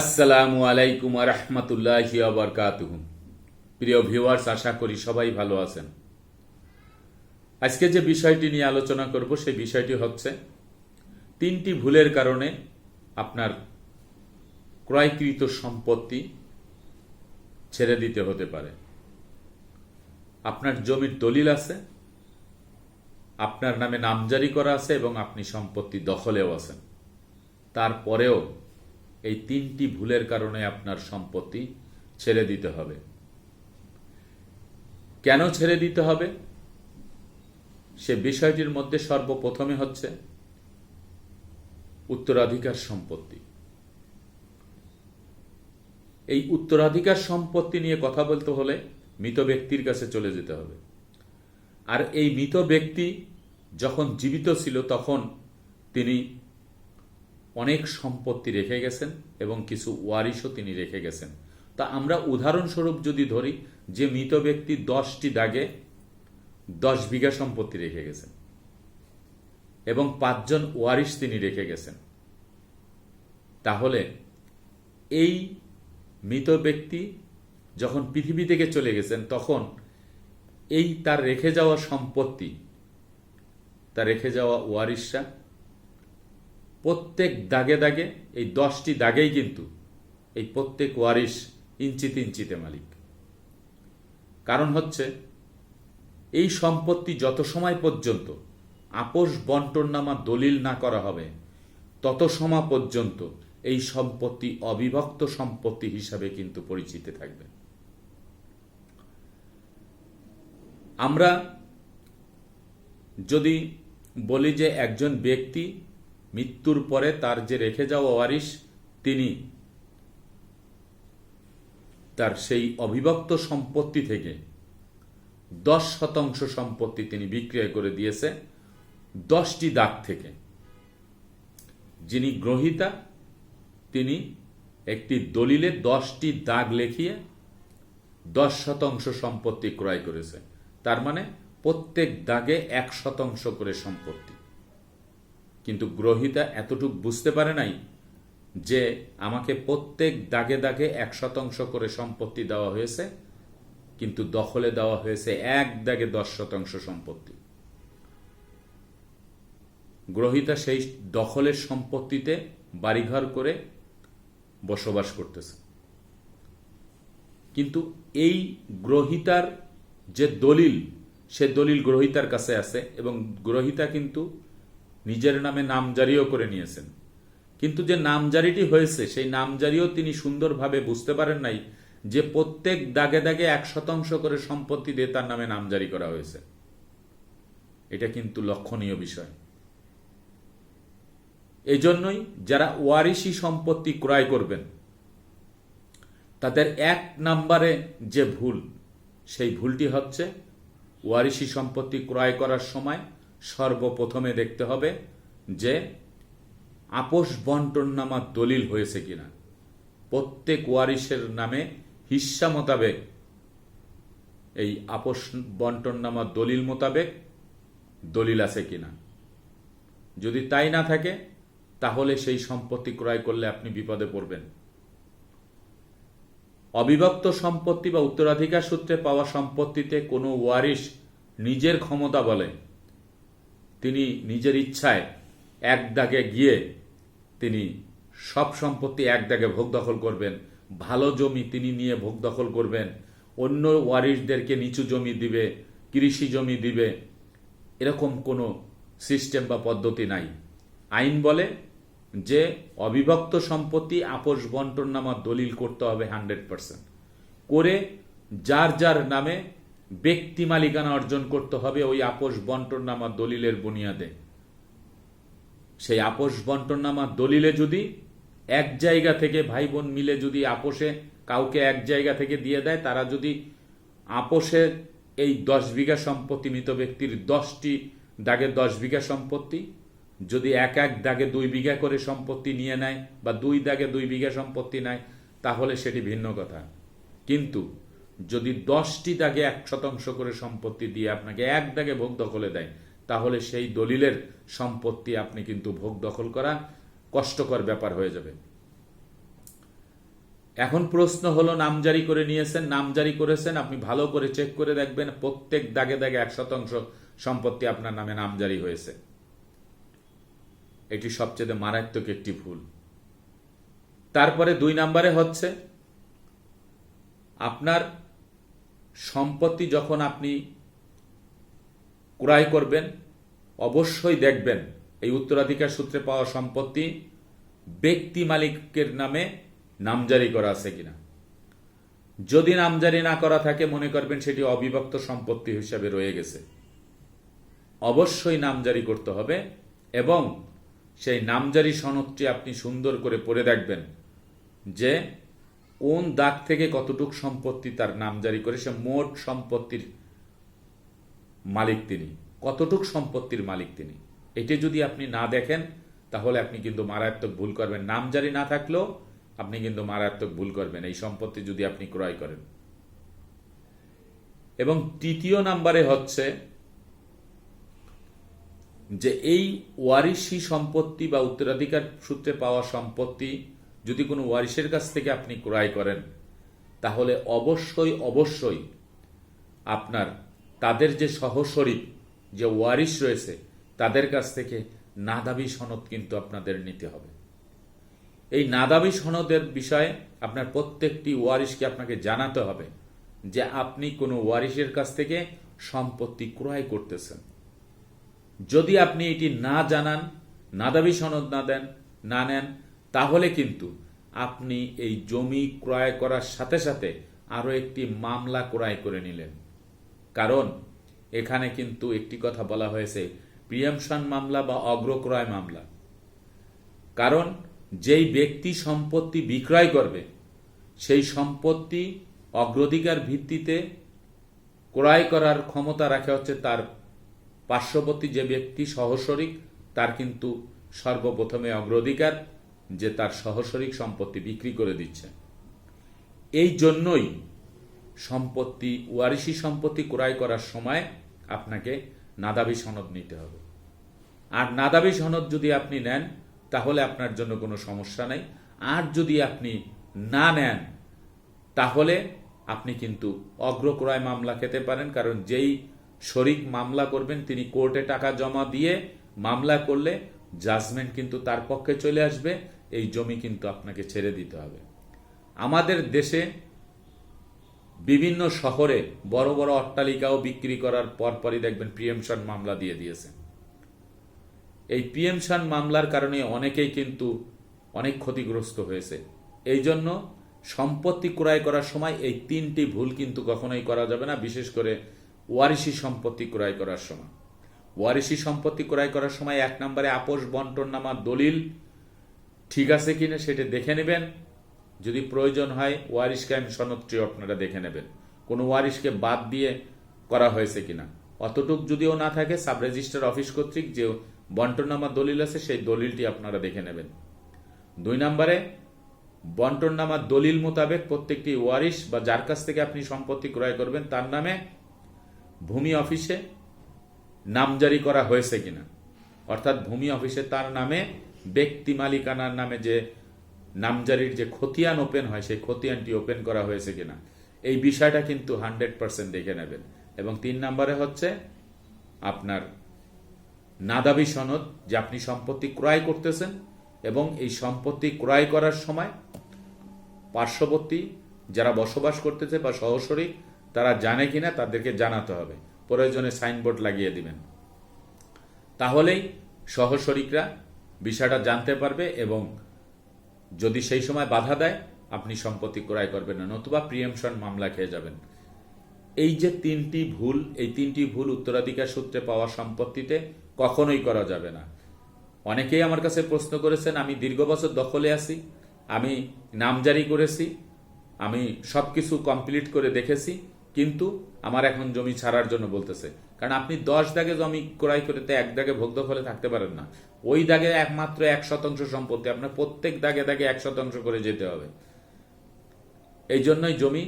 আসসালামু আলাইকুম রহমতুল্লাহ আবরকাতুহ প্রিয় ভিউয়ার্স, আশা করি সবাই ভালো আছেন। আজকে যে বিষয়টি নিয়ে আলোচনা করব, সেই বিষয়টি হচ্ছে তিনটি ভুলের কারণে আপনার ক্রয়কৃত সম্পত্তি ছেড়ে দিতে হতে পারে। আপনার জমির দলিল আছে, আপনার নামে নামজারি করা আছে এবং আপনি সম্পত্তি দখলেও আছেন। তারপরেও এই তিনটি ভুলের কারণে আপনার সম্পত্তি ছেড়ে দিতে হবে। কেন ছেড়ে দিতে হবে? সে বিষয়টির মধ্যে সর্বপ্রথমে হচ্ছে উত্তরাধিকার সম্পত্তি। এই উত্তরাধিকার সম্পত্তি নিয়ে কথা বলতে হলে মৃত ব্যক্তির কাছে চলে যেতে হবে। আর এই মৃত ব্যক্তি যখন জীবিত ছিল তখন তিনি অনেক সম্পত্তি রেখে গেছেন এবং কিছু ওয়ারিশও তিনি রেখে গেছেন। তা আমরা উদাহরণস্বরূপ যদি ধরি, যে মৃত ব্যক্তি দশটি দাগে দশ বিঘা সম্পত্তি রেখে গেছেন এবং পাঁচজন ওয়ারিশ তিনি রেখে গেছেন। তাহলে এই মৃত ব্যক্তি যখন পৃথিবী থেকে চলে গেছেন, তখন এই তার রেখে যাওয়া সম্পত্তি, তার রেখে যাওয়া ওয়ারিশরা প্রত্যেক দাগে দাগে, এই দশটি দাগেই কিন্তু এই প্রত্যেক ওয়ারিশ ইঞ্চিতে ইঞ্চিতে মালিক। কারণ হচ্ছে, এই সম্পত্তি যত সময় পর্যন্ত আপোষ বন্টননামা দলিল না করা হবে, তত সময় পর্যন্ত এই সম্পত্তি অবিভক্ত সম্পত্তি হিসাবে কিন্তু পরিচিত থাকবে। আমরা যদি বলি যে একজন ব্যক্তি মৃত্যুর পরে তার যে রেখে যাওয়া ওয়ারিশ, তিনি তার সেই অবিভক্ত সম্পত্তি থেকে দশ শতাংশ সম্পত্তি তিনি বিক্রয় করে দিয়েছে, দশটি দাগ থেকে। যিনি গ্রহিতা, তিনি একটি দলিলে দশটি দাগ লেখিয়ে দশ শতাংশ সম্পত্তি ক্রয় করেছে। তার মানে প্রত্যেক দাগে এক শতাংশ করে সম্পত্তি। কিন্তু গ্রহিতা এতটুকু বুঝতে পারে নাই যে আমাকে প্রত্যেক দাগে দাগে এক শতাংশ করে সম্পত্তি দেওয়া হয়েছে, কিন্তু দখলে দেওয়া হয়েছে এক দাগে দশ শতাংশ সম্পত্তি। গ্রহিতা সেই দখলের সম্পত্তিতে বাড়িঘর করে বসবাস করতেছে। কিন্তু এই গ্রহিতার যে দলিল, সে দলিল গ্রহিতার কাছে আছে এবং গ্রহিতা কিন্তু নিজের নামে নামজারিও করে নিয়েছেন। কিন্তু যে নামজারিটি হয়েছে, সেই নামজারিও তিনি সুন্দরভাবে বুঝতে পারেন নাই যে প্রত্যেক দাগে দাগে এক শতাংশ করে সম্পত্তি দিয়ে তার নামে নামজারি করা হয়েছে। এটা কিন্তু লক্ষণীয় বিষয়। এই জন্যই যারা ওয়ারিশি সম্পত্তি ক্রয় করবেন, তাদের এক নাম্বারে যে ভুল, সেই ভুলটি হচ্ছে ওয়ারিশি সম্পত্তি ক্রয় করার সময় সর্বপ্রথমে দেখতে হবে যে আপোষ বন্টননামা দলিল হয়েছে কিনা। প্রত্যেক ওয়ারিশের নামে হিস্সা মোতাবেক, এই আপোষ বন্টননামা দলিল মোতাবেক দলিল আছে কিনা। যদি তাই না থাকে, তাহলে সেই সম্পত্তি ক্রয় করলে আপনি বিপদে পড়বেন। অবিভক্ত সম্পত্তি বা উত্তরাধিকার সূত্রে পাওয়া সম্পত্তিতে কোনো ওয়ারিশ নিজের ক্ষমতা বলে তিনি নিজের ইচ্ছায় এক দাগে গিয়ে তিনি সব সম্পত্তি এক দাগে ভোগ দখল করবেন। ভালো জমি তিনি নিয়ে ভোগ দখল করবেন। অন্য ওয়ারিশদেরকে নিচু জমি দিবে, কৃষি জমি দিবে। এরকম কোনো সিস্টেম বা পদ্ধতি নাই। আইন বলে যে অবিভক্ত সম্পত্তি আপোষ বন্টন নামা দলিল করতে হবে হান্ড্রেড পার্সেন্ট। করে যার যার নামে ব্যক্তি মালিকানা অর্জন করতে হবে ওই আপোষ বন্টন নামা দলিলের বুনিয়াদে। সেই আপোষ বন্টন নামা দলিলে যদি এক জায়গা থেকে ভাই বোন মিলে যদি আপোষে কাউকে এক জায়গা থেকে দিয়ে দেয়, তারা যদি আপোষে এই দশ বিঘা সম্পত্তি, মৃত ব্যক্তির দশটি দাগে দশ বিঘা সম্পত্তি, যদি এক এক দাগে দুই বিঘা করে সম্পত্তি নিয়ে নেয় বা দুই দাগে দুই বিঘা সম্পত্তি নেয়, তাহলে সেটি ভিন্ন কথা। কিন্তু যদি দশটি দাগে এক শতাংশ করে সম্পত্তি দিয়ে আপনাকে এক দাগে ভোগ দখলে দেয়, তাহলে সেই দলিলের সম্পত্তি আপনি কিন্তু ভোগ দখল করা কষ্টকর ব্যাপার হয়ে যাবে। এখন প্রশ্ন হলো, নামজারি করে নিয়েছেন, নামজারি করেছেন, আপনি ভালো করে চেক করে দেখবেন, প্রত্যেক দাগে দাগে এক শতাংশ সম্পত্তি আপনার নামে নামজারি হয়েছে। এটি সবচেয়ে মারাত্মক একটি ভুল। তারপরে দুই নম্বরে হচ্ছে, আপনার সম্পত্তি যখন আপনি ক্রয় করবেন, অবশ্যই দেখবেন এই উত্তরাধিকার সূত্রে পাওয়া সম্পত্তি ব্যক্তি মালিকের নামে নামজারি করা আছে কিনা। যদি নামজারি না করা থাকে, মনে করবেন সেটি অবিভক্ত সম্পত্তি হিসাবে রয়ে গেছে। অবশ্যই নামজারি করতে হবে এবং সেই নামজারি সনদটি আপনি সুন্দর করে পড়ে দেখবেন যে কোন দাগ থেকে কতটুক সম্পত্তি তার নামজারি করে, সে মোট সম্পত্তির মালিক তিনি। কতটুক সম্পত্তির মালিক তিনি? এটি যদি আপনি না দেখেন, তাহলে আপনি কিন্তু মারাত্মক ভুল করবেন। নাম জারি না থাকলেও আপনি কিন্তু মারাত্মক ভুল করবেন। এই সম্পত্তি যদি আপনি ক্রয় করেন। এবং তৃতীয় নাম্বারে হচ্ছে যে এই ওয়ারিশি সম্পত্তি বা উত্তরাধিকার সূত্রে পাওয়া সম্পত্তি যদি কোনো ওয়ারিশের কাছ থেকে আপনি ক্রয় করেন, তাহলে অবশ্যই অবশ্যই আপনার, তাদের যে সহশরীর যে ওয়ারিশ রয়েছে, তাদের কাছ থেকে নাদাবি সনদ কিন্তু আপনাদের নিতে হবে। এই নাদাবি সনদের বিষয়ে আপনার প্রত্যেকটি ওয়ারিশকে আপনাকে জানাতে হবে যে আপনি কোনো ওয়ারিশের কাছ থেকে সম্পত্তি ক্রয় করতেছেন। যদি আপনি এটি না জানান, নাদাবি সনদ না দেন, না নেন তাহলে কিন্তু আপনি এই জমি ক্রয় করার সাথে সাথে আরও একটি মামলা ক্রয় করে নিলেন। কারণ এখানে কিন্তু একটি কথা বলা হয়েছে প্রিয়ামশন মামলা বা অগ্রক্রয় মামলা। কারণ যেই ব্যক্তি সম্পত্তি বিক্রয় করবে, সেই সম্পত্তি অগ্রাধিকার ভিত্তিতে ক্রয় করার ক্ষমতা রাখা হচ্ছে তার পার্শ্ববর্তী যে ব্যক্তি সহশরিক তার কিন্তু সর্বপ্রথমে অগ্রাধিকার যে তার সহসরিক সম্পত্তি বিক্রি করে দিচ্ছে এই জন্যই সম্পত্তি, ওয়ারিশি সম্পত্তি ক্রয় করার সময় আপনাকে নাদাবি সনদ নিতে হবে। আর নাদাবি সনদ যদি আপনি নেন, তাহলে আপনার জন্য কোনো সমস্যা নেই। আর যদি আপনি না নেন, তাহলে আপনি কিন্তু অগ্রক্রয় মামলা খেতে পারেন, কারণ যেই শরিক মামলা করবেন, তিনি কোর্টে টাকা জমা দিয়ে মামলা করলে জাজমেন্ট কিন্তু তার পক্ষে চলে আসবে। এই জমি কিন্তু আপনাকে ছেড়ে দিতে হবে। আমাদের দেশে বিভিন্ন শহরে বড় বড় অট্টালিকাও বিক্রি করার পরপরই দেখবেন প্রিয়েমশন মামলা দিয়ে দিয়েছে। এই পিএমশন মামলার কারণে অনেকেই কিন্তু অনেক ক্ষতিগ্রস্ত হয়েছে। এই জন্য সম্পত্তি ক্রয় করার সময় এই তিনটি ভুল কিন্তু কখনোই করা যাবে না, বিশেষ করে ওয়ারিশি সম্পত্তি ক্রয় করার সময়। ওয়ারিশি সম্পত্তি ক্রয় করার সময় এক নম্বরে আপোষ বন্টন নামার দলিল ঠিক আছে কিনা সেটা দেখে নেবেন। যদি প্রয়োজন হয় ওয়ারিশ কায়েম সনদটি আপনারা দেখে নেবেন। কোনো ওয়ারিশকে বাদ দিয়ে করা হয়েছে কিনা। অতটুক যদিও না থাকে, সাব রেজিস্টার অফিস কর্তৃক যে বন্টননামা দলিল আছে, সেই দলিলটি আপনারা দেখে নেবেন। দুই নম্বরে বন্টননামার দলিল মোতাবেক প্রত্যেকটি ওয়ারিশ বা যার কাছ থেকে আপনি সম্পত্তি ক্রয় করবেন, তার নামে ভূমি অফিসে নামজারি করা হয়েছে কিনা। অর্থাৎ ভূমি অফিসে তার নামে ব্যক্তি মালিকানার নামে যে নামজারির যে খতিয়ান ওপেন হয়, সেই খতিয়ানটি ওপেন করা হয়েছে কিনা, এই বিষয়টা কিন্তু হান্ড্রেড পার্সেন্ট দেখে নেবেন। এবং তিন নম্বরে হচ্ছে আপনার নাদাবি সনদ যে আপনি সম্পত্তি ক্রয় করতেছেন এবং এই সম্পত্তি ক্রয় করার সময় পার্শ্ববর্তী যারা বসবাস করতেছে বা সহসরী তারা জানে কিনা তাদেরকে জানাতে হবে। প্রয়োজনে সাইনবোর্ড লাগিয়ে দিবেন। তাহলেই সহশরিকরা বিষয়টা জানতে পারবে এবং যদি সেই সময় বাধা দেয়, আপনি সম্পত্তি ক্রয় করবেন না, নতুবা প্রিয়েমশন মামলা খেয়ে যাবেন। এই যে তিনটি ভুল, এই তিনটি ভুল উত্তরাধিকার সূত্রে পাওয়া সম্পত্তিতে কখনোই করা যাবে না। অনেকেই আমার কাছে প্রশ্ন করেছেন, আমি দীর্ঘ বছর দখলে আছি, আমি নামজারি করেছি, আমি সব কিছু কমপ্লিট করে দেখেছি কিন্তু আমার এখন জমি ছাড়ার জন্য বলতেছে। কারণ আপনি দশ দাগে জমি ক্রয় করতে এক দাগে ভোগ দখলে থাকতে পারেন না। ওই দাগে একমাত্র এক শতাংশ সম্পত্তি, আপনার প্রত্যেক দাগে দাগে এক শতাংশ করে যেতে হবে। এই জন্যই জমি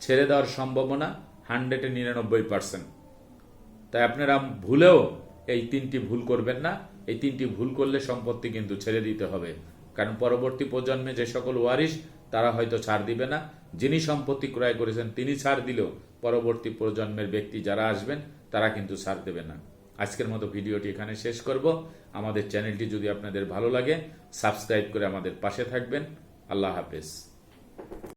ছেড়ে দেওয়ার সম্ভাবনা হান্ড্রেডে নিরানব্বই পার্সেন্ট তাই আপনারা ভুলেও এই তিনটি ভুল করবেন না। এই তিনটি ভুল করলে সম্পত্তি কিন্তু ছেড়ে দিতে হবে। কারণ পরবর্তী প্রজন্মে যে সকল ওয়ারিস তারা হয়তো ছাড় দিবে না। যিনি সম্পত্তি ক্রয় করেছেন, তিনি ছাড় দিলেও পরবর্তী প্রজন্মের ব্যক্তি যারা আসবেন, তারা কিন্তু ছাড় দেবে না। আজকের মতো ভিডিওটি এখানে শেষ করব। আমাদের চ্যানেলটি যদি আপনাদের ভালো লাগে, সাবস্ক্রাইব করে আমাদের পাশে থাকবেন। আল্লাহ হাফেজ।